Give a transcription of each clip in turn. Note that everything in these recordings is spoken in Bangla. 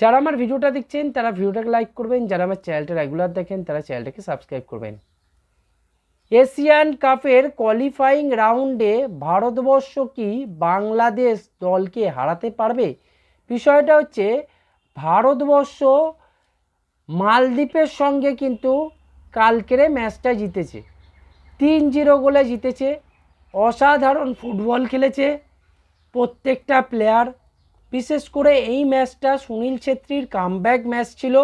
যারা আমার ভিডিওটা দেখছেন, তারা ভিডিওটাকে লাইক করবেন। যারা আমার চ্যানেলটা রেগুলার দেখেন, তারা চ্যানেলটাকে সাবস্ক্রাইব করবেন। এশিয়ান কাপের কোয়ালিফাইং রাউন্ডে ভারতবর্ষ কি বাংলাদেশ দলকে হারাতে পারবে? বিষয়টা হচ্ছে, ভারতবর্ষ মালদ্বীপের সঙ্গে কিন্তু কালকেরে ম্যাচটা জিতেছে। তিন জিরো গোলে জিতেছে। অসাধারণ ফুটবল খেলেছে। প্রত্যেকটা প্লেয়ার বিশেষ করে এই ম্যাচটা সুনীল ছেত্রীর কামব্যাক ম্যাচ ছিল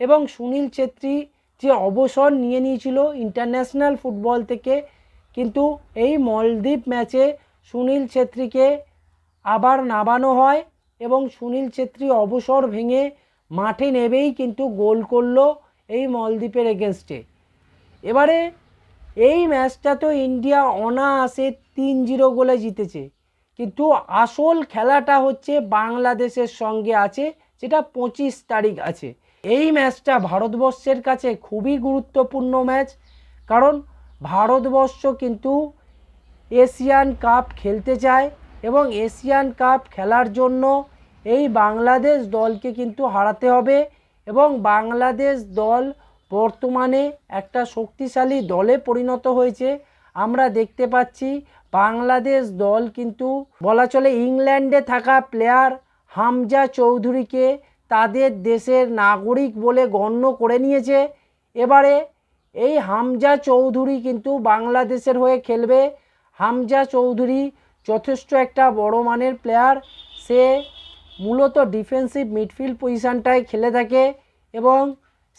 এবং সুনীল ছেত্রী যে অবসর নিয়ে নিয়েছিল ইন্টারন্যাশনাল ফুটবল থেকে, কিন্তু এই মলদ্বীপ ম্যাচে সুনীল ছেত্রীকে আবার নামানো হয় এবং সুনীল ছেত্রী অবসর ভেঙে মাঠে নেবেই কিন্তু গোল করল এই মলদ্বীপের এগেনস্টে এবারে এই ম্যাচটা তো ইন্ডিয়া অনায়াসে তিন জিরো গোলে জিতেছে। কিন্তু আসল খেলাটা হচ্ছে বাংলাদেশের সঙ্গে আছে, যেটা পঁচিশ তারিখ আছে। এই ম্যাচটা ভারতবর্ষের কাছে খুবই গুরুত্বপূর্ণ ম্যাচ, কারণ ভারতবর্ষ কিন্তু এশিয়ান কাপ খেলতে চায় এবং এশিয়ান কাপ খেলার জন্য এই বাংলাদেশ দলকে কিন্তু হারাতে হবে এবং বাংলাদেশ দল বর্তমানে একটা শক্তিশালী দলে পরিণত হয়েছে। আমরা দেখতে পাচ্ছি বাংলাদেশ দল কিন্তু বলা চলে ইংল্যান্ডে থাকা প্লেয়ার হামজা চৌধুরীকে তাদের দেশের নাগরিক বলে গণ্য করে নিয়েছে। এবারে এই হামজা চৌধুরী কিন্তু বাংলাদেশের হয়ে খেলবে। হামজা চৌধুরী যথেষ্ট একটা বড় মানের প্লেয়ার। সে মূলত ডিফেন্সিভ মিডফিল্ড পজিশানটায় খেলে থাকে এবং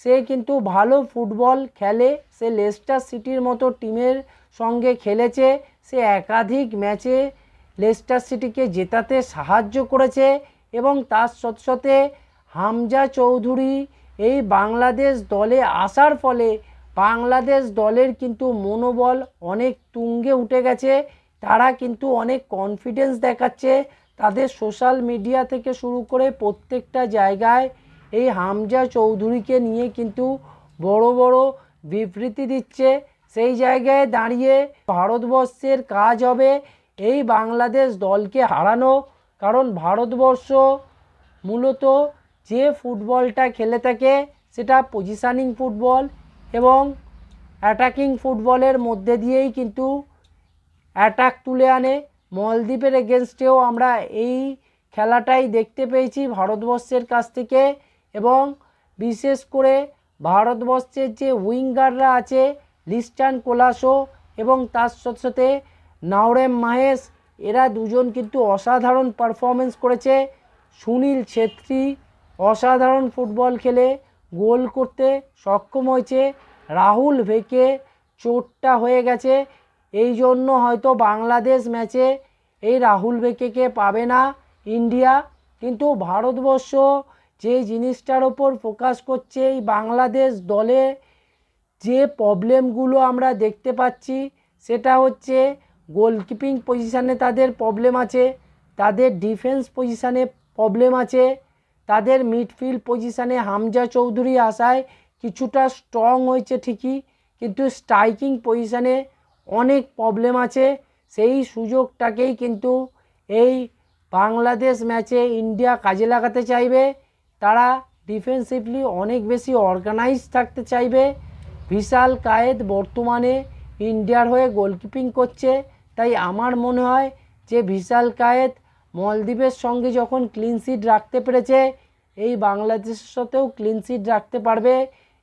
সে কিন্তু ভালো ফুটবল খেলে, সে লেস্টার সিটির মতো টিমের সঙ্গে খেলেছে, সে একাধিক ম্যাচে লেস্টার সিটিকে জেতাতে সাহায্য করেছে এবং তার সাথে সাথে হামজা চৌধুরী এই বাংলাদেশ দলে আসার ফলে বাংলাদেশ দলের কিন্তু মনোবল অনেক তুঙ্গে উঠে গেছে, তারা কিন্তু অনেক কনফিডেন্স দেখাচ্ছে, তাদের সোশ্যাল মিডিয়া থেকে শুরু করে প্রত্যেকটা জায়গায় এই হামজা চৌধুরীকে নিয়ে কিন্তু বড় বড় বিবৃতি দিচ্ছে। সেই জায়গায় দাঁড়িয়ে ভারতবর্ষের কাজ হবে এই বাংলাদেশ দলকে হারানো। কারণ ভারতবর্ষ মূলত যে ফুটবলটা খেলে থাকে সেটা পজিশানিং ফুটবল এবং অ্যাটাকিং ফুটবলের মধ্যে দিয়েই কিন্তু অ্যাটাক তুলে আনে। মলদ্বীপের এগেনস্টেও আমরা এই খেলাটাই দেখতে পেয়েছি ভারতবর্ষের কাছ থেকে। এবং বিশেষ করে ভারতবর্ষের যে উইঙ্গাররা আছে, লিস্টান কোলাসো এবং তার সাথে সাথে নাওরেম মাহেশ, এরা দুজন কিন্তু অসাধারণ পারফরমেন্স করেছে। সুনীল ছেত্রী অসাধারণ ফুটবল খেলে গোল করতে সক্ষম হয়েছে। রাহুল ভেকে চোটটা হয়ে গেছে। এই জন্য হয়তো বাংলাদেশ ম্যাচে এই রাহুল ভেকেকে পাবে না ইন্ডিয়া। কিন্তু ভারতবর্ষ যে জিনিসটার ওপর ফোকাস করছে এই বাংলাদেশ দলে যে প্রবলেমগুলো আমরা দেখতে পাচ্ছি, সেটা হচ্ছে গোলকিপিং পজিশানে তাদের প্রবলেম আছে, তাদের ডিফেন্স পজিশানে প্রবলেম আছে, তাদের মিডফিল্ড পজিশানে হামজা চৌধুরী আসায় কিছুটা স্ট্রং হয়েছে ঠিকই, কিন্তু স্ট্রাইকিং পজিশানে অনেক প্রবলেম আছে। সেই সুযোগটাকেই কিন্তু এই বাংলাদেশ ম্যাচে ইন্ডিয়া কাজে লাগাতে চাইবে। তারা ডিফেন্সিভলি অনেক বেশি অর্গানাইজ থাকতে চাইবে। বিশাল কায়েদ বর্তমানে ইন্ডিয়ার হয়ে গোলকিপিং করছে। তাই আমার মনে হয় যে বিশাল কায়েদ মলদ্বীপের সঙ্গে যখন ক্লিন সিট রাখতে পেরেছে, এই বাংলাদেশের সাথেও ক্লিন সিট রাখতে পারবে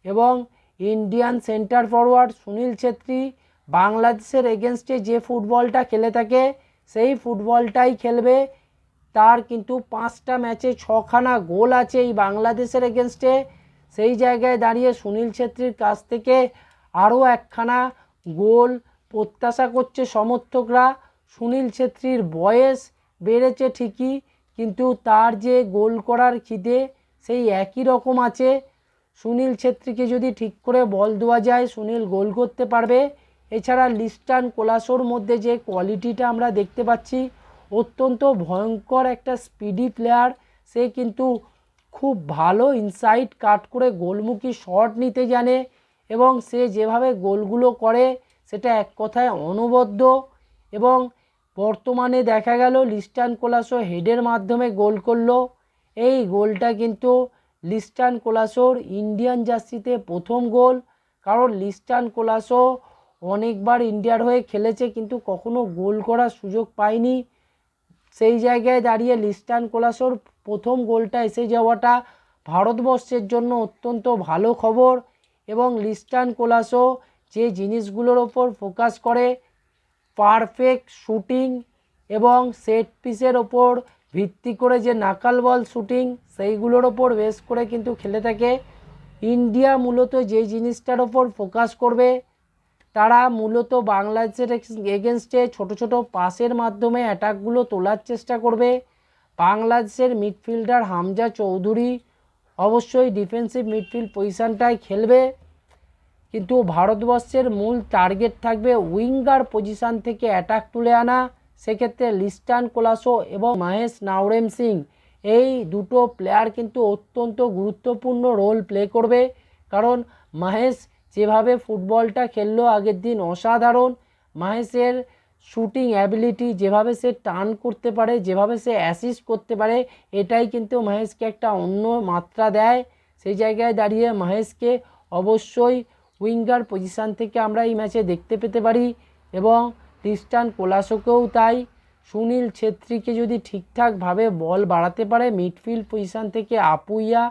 এবং Indian centre forward Sunil Chhetri বাংলাদেশের এগেনস্টে যে ফুটবলটা খেলে থাকে, সেই ফুটবলটাই খেলবে। তার কিন্তু পাঁচটা ম্যাচে ছখানা গোল আছে এই বাংলাদেশের এগেনস্টে সেই জায়গায় দাঁড়িয়ে সুনীল ছেত্রীর কাছ থেকে আরও একখানা গোল প্রত্যাশা করছে সমর্থকরা। সুনীল ছেত্রীর বয়স বেড়েছে ঠিকই, কিন্তু তার যে গোল করার খিদে সেই একই রকম আছে। সুনীল ছেত্রীকে যদি ঠিক করে বল দেওয়া যায়, সুনীল গোল করতে পারবে। এছাড়া লিস্টান কোলাসোর মধ্যে যে কোয়ালিটিটা আমরা দেখতে পাচ্ছি অত্যন্ত ভয়ঙ্কর একটা স্পিডি প্লেয়ার সে কিন্তু খুব ভালো ইনসাইড কাট করে গোলমুখী শট নিতে জানে এবং সে যেভাবে গোলগুলো করে, সেটা এক কথায় অনবদ্য। এবং বর্তমানে দেখা গেল লিস্টান কোলাসো হেডের মাধ্যমে গোল করল। এই গোলটা কিন্তু লিস্টান কোলাসোর ইন্ডিয়ান জার্সিতে প্রথম গোল। কারণ লিস্টান কোলাসো অনেকবার ইন্ডিয়ার হয়ে খেলেছে, কিন্তু কখনো গোল করার সুযোগ পায়নি। সেই জায়গায় দাঁড়িয়ে লিস্টান কোলাসোর প্রথম গোলটা এসে যাওয়াটা ভারতবর্ষের জন্য অত্যন্ত ভালো খবর এবং লিস্টান কোলাসো যে জিনিসগুলোর ওপর ফোকাস করে, পারফেক্ট শুটিং এবং সেট পিসের ওপর ভিত্তি করে যে নাকাল বল শুটিং, সেইগুলোর ওপর বেস করে কিন্তু খেলে থাকে। ইন্ডিয়া মূলত যে জিনিসটার ওপর ফোকাস করবে তারা মূলত বাংলাদেশের এগেনস্টে ছোট ছোট পাসের মাধ্যমে অ্যাটাকগুলো তোলার চেষ্টা করবে। বাংলাদেশের মিডফিল্ডার হামজা চৌধুরী অবশ্যই ডিফেন্সিভ মিডফিল্ড পজিশানটায় খেলবে। কিন্তু ভারতবর্ষের মূল টার্গেট থাকবে উইঙ্গার পজিশান থেকে অ্যাটাক তুলে আনা। সেক্ষেত্রে লিস্টান কোলাসো এবং মহেশ নাওরেম সিং এই দুটো প্লেয়ার কিন্তু অত্যন্ত গুরুত্বপূর্ণ রোল প্লে করবে। কারণ মহেশ যেভাবে ফুটবলটা খেললো আগের দিন অসাধারণ। মহেশের শুটিং অ্যাবিলিটি যেভাবে সে টার্ন করতে পারে, যেভাবে সে অ্যাসিস্ট করতে পারে, এটাই কিন্তু মহেশকে একটা অন্য মাত্রা দেয়। সেই জায়গায় দাঁড়িয়ে মহেশকে অবশ্যই উইঙ্গার পজিশান থেকে আমরা এই ম্যাচে দেখতে পেতে পারি এবং ক্রিস্টান কোলাসোকেও তাই। সুনীল ছেত্রীকে যদি ঠিকঠাকভাবে বল বাড়াতে পারে মিডফিল্ড পজিশান থেকে আপুইয়া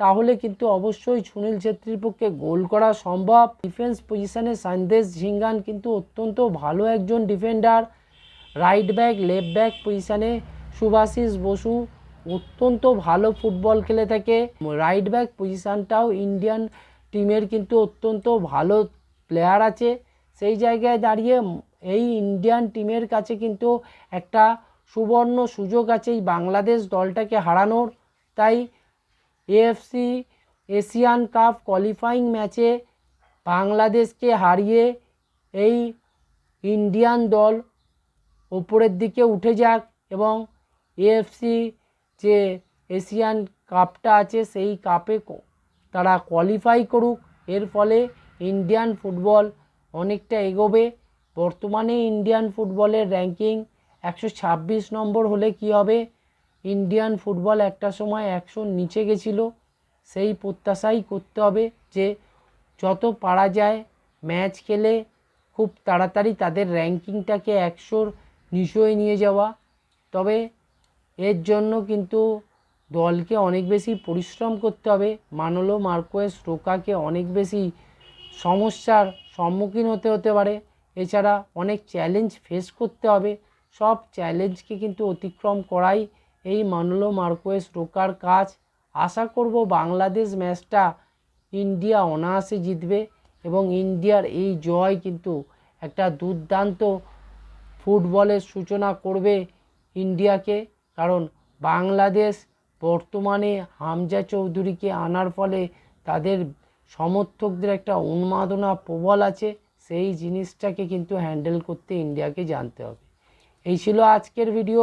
তাহলে কিন্তু অবশ্যই সুনীল ছেত্রীর পক্ষে গোল করা সম্ভব। ডিফেন্স পজিশানে সন্দেশ ঝিঙ্গান কিন্তু অত্যন্ত ভালো একজন defender right back left back পজিশানে সুভাশিস বসু অত্যন্ত ভালো ফুটবল খেলে থাকে। রাইট ব্যাক পজিশানটাও ইন্ডিয়ান টিমের কিন্তু অত্যন্ত ভালো প্লেয়ার আছে। সেই জায়গায় দাঁড়িয়ে এই ইন্ডিয়ান টিমের কাছে কিন্তু একটা সুবর্ণ সুযোগ আছে এই বাংলাদেশ দলটাকে হারানোর। তাই এএফসি এশিয়ান কাপ কোয়ালিফাইং ম্যাচে বাংলাদেশকে হারিয়ে এই ইন্ডিয়ান দল ওপরের দিকে উঠে যাক এবং এএফসি যে এশিয়ান কাপটা আছে সেই কাপে তারা কোয়ালিফাই করুক। এর ফলে ইন্ডিয়ান ফুটবল অনেকটা এগোবে। বর্তমানে ইন্ডিয়ান ফুটবলের র্যাঙ্কিং একশো ছাব্বিশ নম্বর হলে কি হবে? ইন্ডিয়ান ফুটবল একটা সময় একশোর নিচে গেছিল। সেই প্রত্যাশাই করতে হবে যে, যত পারা যায় ম্যাচ খেলে খুব তাড়াতাড়ি তাদের র্যাঙ্কিংটাকে একশোর নিচয়ে নিয়ে যাওয়া। তবে এর জন্য কিন্তু দলকে অনেক বেশি পরিশ্রম করতে হবে। মানলো মার্কোয়েস রোকাকে অনেক বেশি সমস্যার সম্মুখীন হতে হতে পারে। এছাড়া অনেক চ্যালেঞ্জ ফেস করতে হবে। সব চ্যালেঞ্জকে কিন্তু অতিক্রম করাই এই মানলো মার্কোয়েস রোকার কাজ। আশা করব বাংলাদেশ ম্যাচটা ইন্ডিয়া অনায়াসে জিতবে এবং ইন্ডিয়ার এই জয় কিন্তু একটা দুর্দান্ত ফুটবলের সূচনা করবে ইন্ডিয়াকে। কারণ বাংলাদেশ বর্তমানে হামজা চৌধুরীকে আনার ফলে তাদের সমর্থকদের একটা উন্মাদনা প্রবল আছে। সেই জিনিসটাকে কিন্তু হ্যান্ডেল করতে ইন্ডিয়াকে জানতে হবে। এই ছিল আজকের ভিডিও।